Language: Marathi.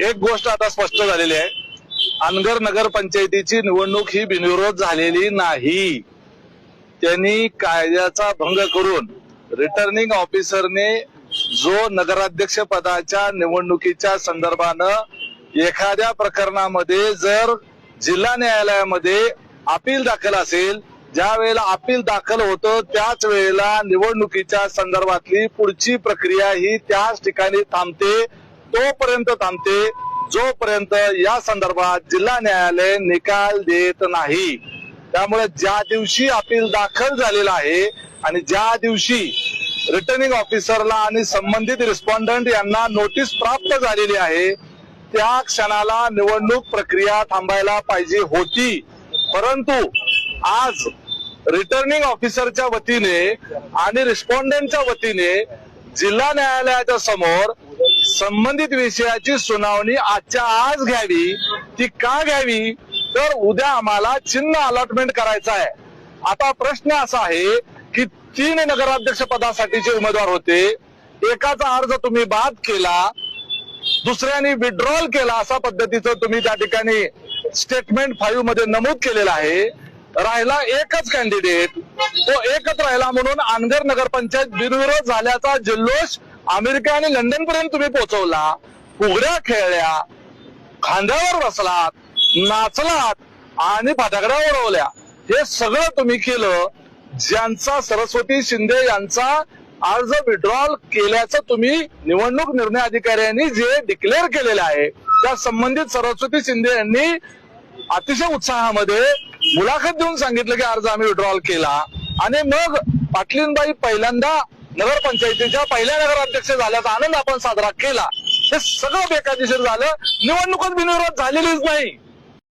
एक गोष्ट आता स्पष्ट झालेली आहे. अनगर नगर पंचायतीची निवडणूक ही बिनविरोध झालेली नाही. त्यांनी कायद्याचा भंग करून रिटर्निंग ऑफिसरने जो नगराध्यक्ष पदाच्या निवडणुकीच्या संदर्भानं एखाद्या प्रकरणामध्ये जर जिल्हा न्यायालयामध्ये अपील दाखल असेल ज्या वेळेला अपील दाखल होतं त्याच वेळेला निवडणुकीच्या संदर्भातली पुढची प्रक्रिया ही त्याच ठिकाणी थांबते. तोपर्यंत थांबते जोपर्यंत या संदर्भात जिल्हा न्यायालय निकाल देत नाही. त्यामुळे ज्या दिवशी अपील दाखल झालेला आहे आणि ज्या दिवशी रिटर्निंग ऑफिसरला आणि संबंधित रिस्पॉन्डंट यांना नोटीस प्राप्त झालेली आहे त्या क्षणाला निवडणूक प्रक्रिया थांबायला पाहिजे होती. परंतु आज रिटर्निंग ऑफिसरच्या वतीने आणि रिस्पॉन्डंटच्या वतीने जिल्हा न्यायालयाच्या समोर संबंधित विषयाची सुनावणी आजच्या आज घ्यावी ती का घ्यावी? तर उद्या आम्हाला चिन्ह अलॉटमेंट करायचं आहे. आता प्रश्न असा आहे की तीन नगराध्यक्ष पदासाठीचे उमेदवार होते. एकाचा अर्ज तुम्ही बाद केला दुसऱ्याने विड्रॉल केला असा पद्धतीचं तुम्ही त्या ठिकाणी स्टेटमेंट फाईव्हमध्ये नमूद केलेलं आहे. राहिला एकच कॅन्डिडेट तो एकच राहिला म्हणून अनगर नगरपंचायत बिनविरोध झाल्याचा जल्लोष अमेरिका आणि लंडन पर्यंत तुम्ही पोहोचवला फुगड्या खेळल्या खांद्यावर बसलात नाचलात आणि फटाकड्या उडवल्या. हे सगळं तुम्ही केलं ज्यांचा सरस्वती शिंदे यांचा अर्ज विड्रॉल केल्याचं तुम्ही निवडणूक निर्णय अधिकाऱ्यांनी जे डिक्लेअर केलेलं आहे त्या संबंधित सरस्वती शिंदे यांनी अतिशय उत्साहामध्ये मुलाखत देऊन सांगितलं की अर्ज आम्ही विड्रॉल केला. आणि मग पाटलीनबाई पहिल्यांदा नगरपंचायतीच्या पहिल्या नगराध्यक्ष झाल्याचा आनंद आपण साजरा केला. हे सगळं बेकायदेशीर झालं. निवडणूकच बिनविरोध झालेलीच नाही.